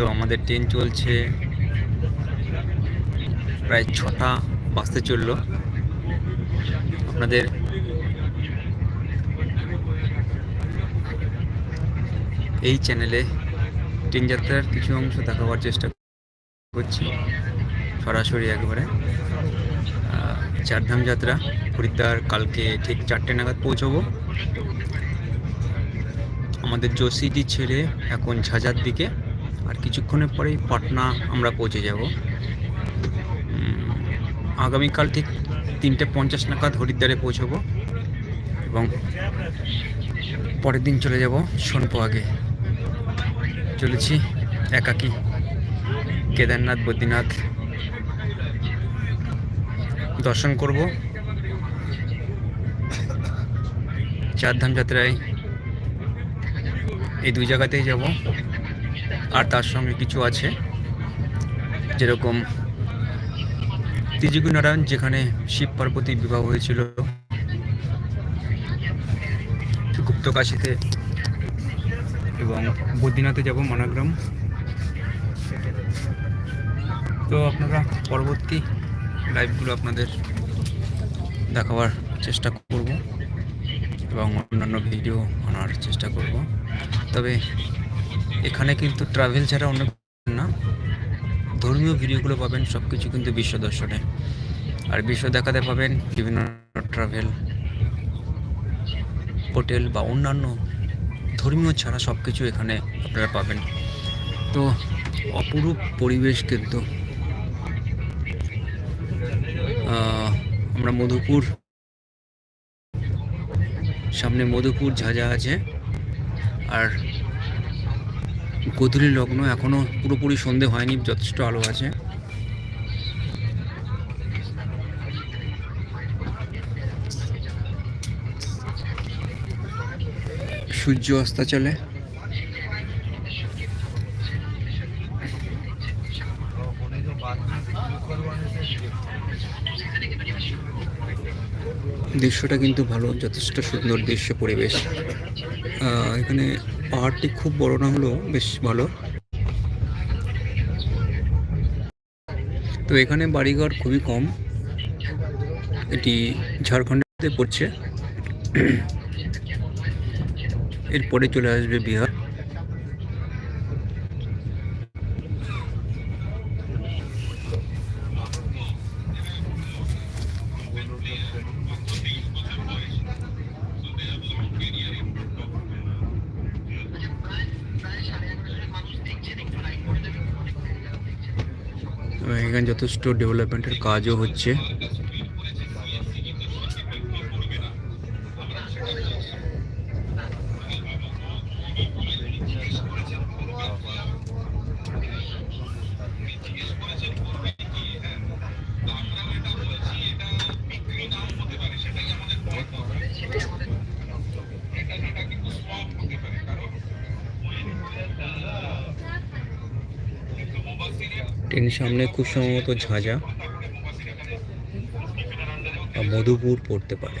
তো আমাদের ট্রেন চলছে প্রায় ছটা বাজতে চলল। আপনাদের এই চ্যানেলে ট্রেন যাত্রার কিছু অংশ দেখাবার চেষ্টা করছি, সরাসরি একবারে। চারধাম যাত্রা, হরিদ্বার, কালকে ঠিক চারটে নাগাদ পৌঁছবো। আমাদের যোশিটি ছেড়ে এখন ঝাঁঝার দিকে আর কিছুক্ষণের পরেই পাটনা আমরা পৌঁছে যাব। আগামীকাল ঠিক তিনটে পঞ্চাশ নাগাদ হরিদ্বারে পৌঁছবো এবং পরের দিন চলে যাব সোনপো আগে চলেছি একাকি কেদারনাথ, বদ্রীনাথ। দর্শন করব। চারধাম যাত্রায় এই দুই জায়গাতেই যাব। আর তার সঙ্গে কিছু আছে, যেরকম নারায়ণ, যেখানে শিব পার্বতী বিবাহ হয়েছিল। গুপ্তকাশিতে এবং বদ্রীনাথে যাব মনাগ্রাম। তো আপনারা পরবর্তী লাইভগুলো আপনাদের দেখাবার চেষ্টা করব এবং অন্যান্য ভিডিও আনার চেষ্টা করব। তবে এখানে কিন্তু ট্রাভেল ছাড়া অন্য না। ধর্মীয় ভিডিওগুলো পাবেন সব কিছু কিন্তু বিশ্ব দর্শনে। আর বিশ্ব দেখাতে পাবেন বিভিন্ন ট্রাভেল হোটেল বা অন্যান্য ধর্মীয় ছাড়া সব কিছু এখানে আপনারা পাবেন। তো অপরূপ পরিবেশ কিন্তু। আমরা মধুপুর, সামনে মধুপুর, ঝাঁঝা আছে। আর গোধূলি লগ্ন এখনও পুরোপুরি সন্ধে হয়নি, যথেষ্ট আলো আছে। সূর্য অস্তাচলে দৃশ্যটা কিন্তু ভালো, যথেষ্ট সুন্দর দৃশ্য পরিবেশ। এখানে পাহাড়টি খুব বড় না হলেও বেশ ভালো। তো এখানে বাড়িঘর খুবই কম। এটি ঝাড়খণ্ডে পড়ছে। এরপরে চলে আসবে বিহার। এখানে যথেষ্ট ডেভেলপমেন্টের কাজও হচ্ছে। ট্রেন সামনে খুব সম্ভবত ঝাঁঝা বা মধুপুর পড়তে পারে।